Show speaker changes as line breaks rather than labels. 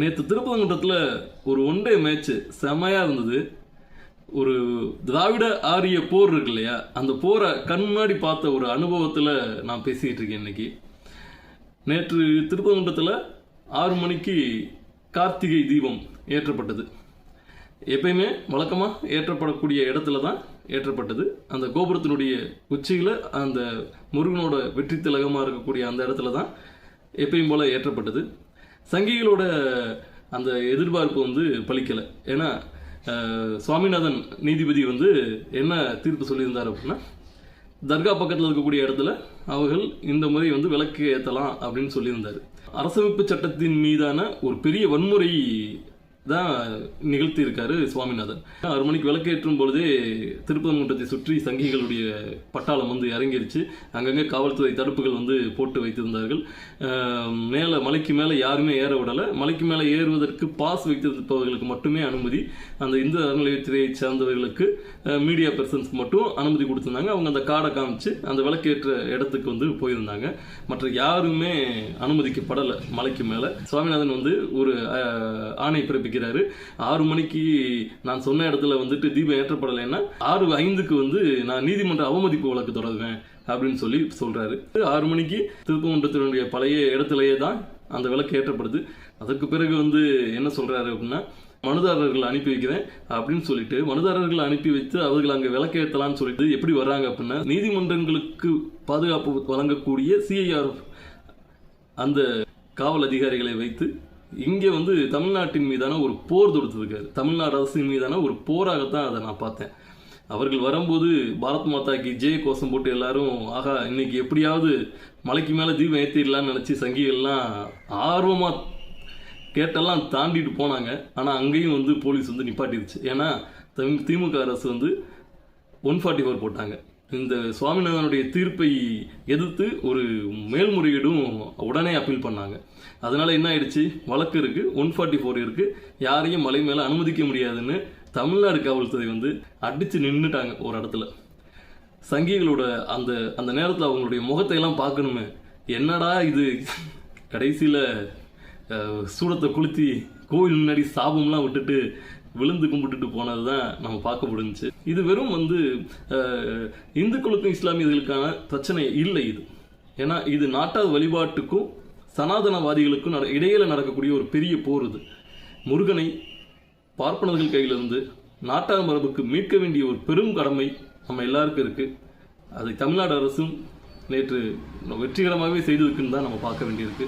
நேற்று திருப்பதங்குன்றத்தில் ஒரு one day match செமையாக இருந்தது. ஒரு திராவிட ஆரிய போர் இருக்கு இல்லையா? அந்த போரை கண் முன்னாடி பார்த்த ஒரு அனுபவத்தில் நான் பேசிக்கிட்டு இருக்கேன் இன்னைக்கு. நேற்று திருப்பதங்குன்றத்தில் ஆறு மணிக்கு கார்த்திகை தீபம் ஏற்றப்பட்டது. எப்பயுமே வழக்கமாக ஏற்றப்படக்கூடிய இடத்துல தான் ஏற்றப்பட்டது. அந்த கோபுரத்தினுடைய உச்சியில் அந்த முருகனோட வெற்றி திலகமாக இருக்கக்கூடிய அந்த இடத்துல தான் எப்பயும் போல் ஏற்றப்பட்டது. சங்கிகளோட அந்த எதிர்பார்ப்பு வந்து பலிக்கலை. ஏன்னா சுவாமிநாதன் நீதிபதி வந்து என்ன தீர்ப்பு சொல்லியிருந்தார் அப்படின்னா தர்கா பக்கத்தில் இருக்கக்கூடிய இடத்துல அவர்கள் இந்த முறை வந்து விளக்கு ஏற்றலாம் அப்படின்னு சொல்லியிருந்தார். அரசமைப்பு சட்டத்தின் மீதான ஒரு பெரிய வன்முறை தான் நிகழ்த்தி இருக்காரு சுவாமிநாதன். ஆறு மணிக்கு விளக்கேற்றும் பொழுதே திருப்பரங்குன்றத்தை சுற்றி சங்கிகளுடைய பட்டாளம் வந்து இறங்கிருச்சு. அங்கங்கே காவல்துறை தடுப்புகள் வந்து போட்டு வைத்திருந்தார்கள். மேலே மலைக்கு மேலே யாருமே ஏற விடலை. மலைக்கு மேலே ஏறுவதற்கு பாஸ் வைத்திருப்பவர்களுக்கு மட்டுமே அனுமதி. அந்த இந்து அறநிலையத்துறையை சார்ந்தவர்களுக்கு மீடியா பர்சன்ஸ்க்கு மட்டும் அனுமதி கொடுத்துருந்தாங்க. அவங்க அந்த காடை காமிச்சு அந்த விளக்கேற்ற இடத்துக்கு வந்து போயிருந்தாங்க. மற்ற யாருமே அனுமதிக்கப்படலை மலைக்கு மேலே. சுவாமிநாதன் வந்து ஒரு ஆணை பிறப்பிக்க இருக்கிறாரு. ஆறு மணிக்கு நான் சொன்ன இடத்துல வந்துட்டு தீபம் ஏற்றப்படலைன்னா ஆறு ஐந்துக்கு வந்து நான் நீதிமன்ற அவமதிப்பு வழக்கு தொடருவேன் அப்படின்னு சொல்லி சொல்றாரு. ஆறு மணிக்கு திருப்பமன்றத்தினுடைய பழைய இடத்துலயே தான் அந்த விளக்கு ஏற்றப்படுது. அதற்கு பிறகு வந்து என்ன சொல்றாரு அப்படின்னா மனுதாரர்கள் அனுப்பி வைக்கிறேன் அப்படின்னு சொல்லிட்டு மனுதாரர்கள் அனுப்பி வைத்து அவர்கள் அங்கே விளக்கேற்றலாம்னு சொல்லிட்டு எப்படி வர்றாங்க அப்படின்னா நீதிமன்றங்களுக்கு பாதுகாப்பு வழங்கக்கூடிய சிஐஆர் அந்த காவல் அதிகாரிகளை வைத்து இங்கே வந்து தமிழ்நாட்டின் மீதான ஒரு போர் தொடுத்திருக்காரு. தமிழ்நாடு அரசின் மீதான ஒரு போராகத்தான் அதை நான் பார்த்தேன். அவர்கள் வரும்போது பாரத் மாதாக்கு ஜெய கோஷம் போட்டு எல்லாரும் ஆகா இன்னைக்கு எப்படியாவது மலைக்கு மேலே தீபம் ஏற்றிடலான்னு நினச்சி சங்கிகள்லாம் ஆர்வமாக கேட்டெல்லாம் தாண்டிட்டு போனாங்க. ஆனால் அங்கேயும் வந்து போலீஸ் வந்து நிப்பாட்டிடுச்சு ஏன்னா தமிழ் திமுக அரசு வந்து ஒன் ஃபார்ட்டி ஃபோர் போட்டாங்க. இந்த சுவாமிநாதனுடைய தீர்ப்பை எதிர்த்து ஒரு மேல்முறையீடும் உடனே அப்பீல் பண்ணாங்க. அதனால என்ன ஆயிடுச்சு? வழக்கு இருக்கு ஒன் ஃபார்ட்டி ஃபோர் இருக்கு. யாரையும் மலை மேலே அனுமதிக்க முடியாதுன்னு தமிழ்நாடு காவல்துறை வந்து அடிச்சு நின்றுட்டாங்க ஒரு இடத்துல. சங்கிகளோட அந்த அந்த நேரத்தில் அவங்களுடைய முகத்தை எல்லாம் பார்க்கணுமே. என்னடா இது? கடைசியில் சூடத்தை கொளுத்தி கோவில் முன்னாடி சாபம்லாம் விட்டுட்டு விழுந்து கும்பிட்டுட்டு போனது தான் நம்ம பார்க்க முடிஞ்சுச்சு. இது வெறும் வந்து அஹ், இந்துக்களுக்கும் இஸ்லாமியர்களுக்கான பிரச்சனை இல்லை இது. ஏன்னா இது நாட்டார் வழிபாட்டுக்கும் சனாதனவாதிகளுக்கும் நட இடையில நடக்கக்கூடிய ஒரு பெரிய போர் இது. முருகனை பார்ப்பனர்கள் கையிலிருந்து நாட்டார் மரபுக்கு மீட்க வேண்டிய ஒரு பெரும் கடமை நம்ம எல்லாருக்கும் இருக்கு. அதை தமிழ்நாடு அரசும் நேற்று வெற்றிகரமாகவே செய்திருக்குன்னு தான் நம்ம பார்க்க வேண்டியிருக்கு.